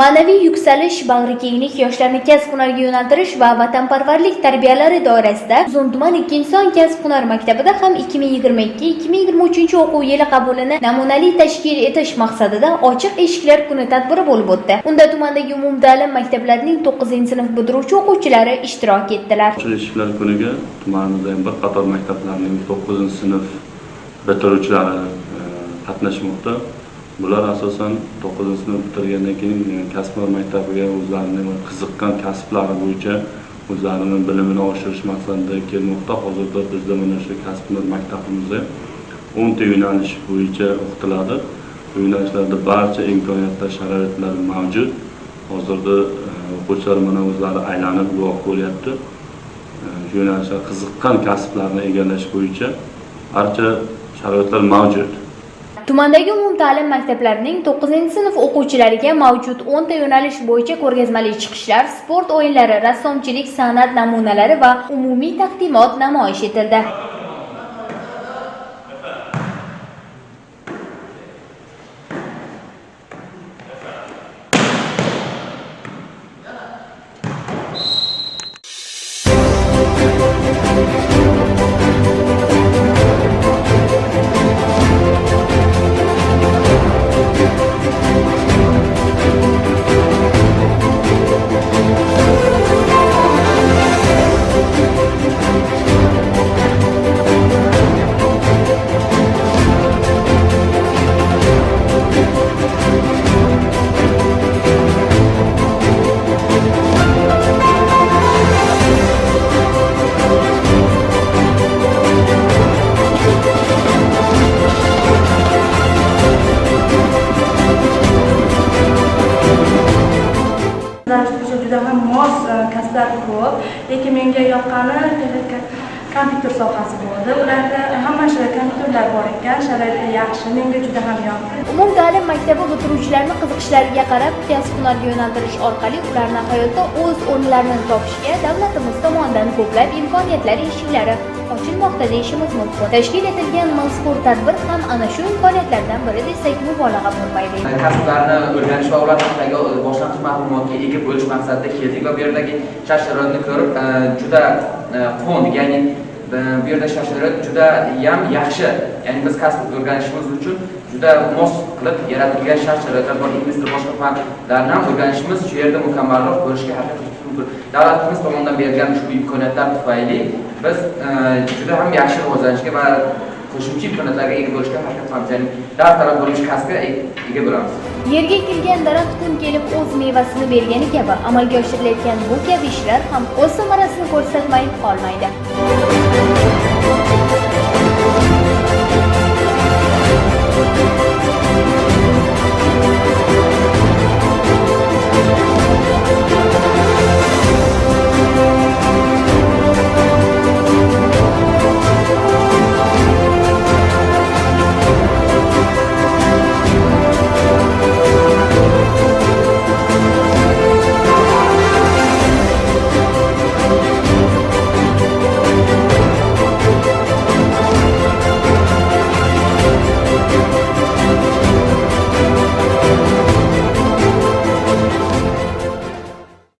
ma'naviy yuksalish bag'rikenglik yoshlarni kasb hunarga yo'naltirish va vatanparvarlik tarbiyalari doirasida uzun tuman ikkinchi son kasb hunar maktabida ham 2022-2023 o'quv yili qabulini namunali tashkil etish maqsadida ochiq eshiklar kuni tadbiri bo'lib o'tdi unda tumandagi umumta'lim maktablarining 9 sinf bitiruvchi o'quvchilari ishtirok etdilar Ochiq eshiklar kuniga tumanimizda bir qator maktablarning 9 sinf bitiruvchilari e, qatnashmoqda. Bular asosan 9 sinf bitirgandan keyin e, kasblar maktabiga o'zlarini qiziqqan kasblari bo'yicha o'zlarini bilimini oshirish maqsadida kelmoqda. Hozirda bizda mana shu kasblar maktabimizda 10 yo'nalish bo'yicha o'qitiladi. Bu yo'nalishlarda barcha imkoniyatlar, sharoitlar mavjud. Hozirda e, o'quvchilar mana o'zlari aylanib guvoh bo'lyapti. shu yo'nalishlar qiziqqan kasblarni egallash bo'yicha barcha sharoitlar mavjud. Tumandagi umumta'lim maktablarining 9 sinf o'quvchilariga mavjud 10 ta yo'nalish bo'yicha ko'rgazmali chiqishlar, sport o'yinlari, rassomchilik san'at namunalari va umumiy taqdimot namoyish etildi. Juda ham mos e, kasblar ko'p, lekin menga yoqqani kompyuter sohasi bo'ldi. Ularda hamma shu kompyuterlar bor ekan, sharoiti yaxshi, menga juda ham yoqdi. Umumta'lim maktabi bitiruvchilarni qiziqishlariga qarab kasb hunarga yo'naltirish orqali ularni hayotda o'z o'rnlarini topishiga davlatimiz tomonidan ko'plab imkoniyatlar eshiklari ochilmoqda deyishimiz mumkin. Tashkil etilgan mazkur tadbir ham ana shu imkoniyatlardan biri desak mubolag'a bo'lmaydi. kasblarni o'rganish va ular haqidagi boshlang'ich ma'lumotga ega bo'lish maqsadida keldik va bu yerdagi shart-sharoitni ko'rib e, juda e, quvondik ya'ni e, bu yerda shart-sharoit juda ham yaxshi ya'ni biz kasb o'rganishimiz uchun juda mos qilib yaratilgan shart-sharoitlar bor ingliz tili boshqa fanlarni ham o'rganishimiz shu yerda mukammalroq bo'lishiga harakat davlatimiz tomonidan berilgan ushbu imkoniyatlar tufayli biz e, juda ham yaxshi rivojlanishga va qo'shimcha imkoniyatlarga ega bo'lishga harakat qilamiz ya'ni dartaraf bo'lish kasbga e-, ega bo'lamiz Yerga ekilgan daraxt kun kelib o'z mevasini bergani kabi amalga oshirilayotgan bu kabi ishlar ham o'z samarasini ko'rsatmay qolmaydi.